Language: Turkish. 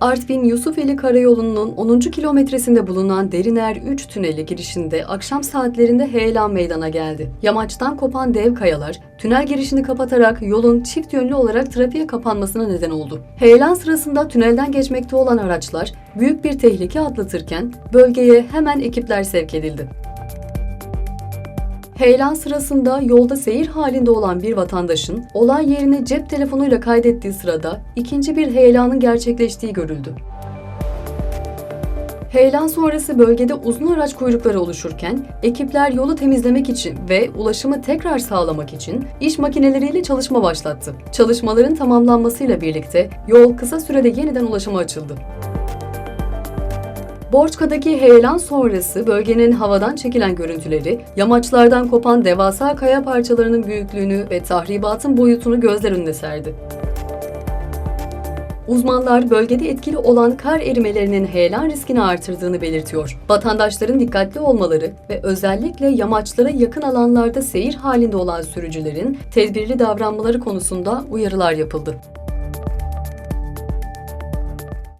Artvin Yusufeli Karayolu'nun 10. kilometresinde bulunan Deriner 3 tüneli girişinde akşam saatlerinde heyelan meydana geldi. Yamaçtan kopan dev kayalar tünel girişini kapatarak yolun çift yönlü olarak trafiğe kapanmasına neden oldu. Heyelan sırasında tünelden geçmekte olan araçlar büyük bir tehlike atlatırken bölgeye hemen ekipler sevk edildi. Heyelan sırasında yolda seyir halinde olan bir vatandaşın olay yerini cep telefonuyla kaydettiği sırada ikinci bir heyelanın gerçekleştiği görüldü. Heyelan sonrası bölgede uzun araç kuyrukları oluşurken ekipler yolu temizlemek için ve ulaşımı tekrar sağlamak için iş makineleriyle çalışma başlattı. Çalışmaların tamamlanmasıyla birlikte yol kısa sürede yeniden ulaşıma açıldı. Borçka'daki heyelan sonrası bölgenin havadan çekilen görüntüleri, yamaçlardan kopan devasa kaya parçalarının büyüklüğünü ve tahribatın boyutunu gözler önüne serdi. Uzmanlar bölgede etkili olan kar erimelerinin heyelan riskini artırdığını belirtiyor. Vatandaşların dikkatli olmaları ve özellikle yamaçlara yakın alanlarda seyir halinde olan sürücülerin tedbirli davranmaları konusunda uyarılar yapıldı.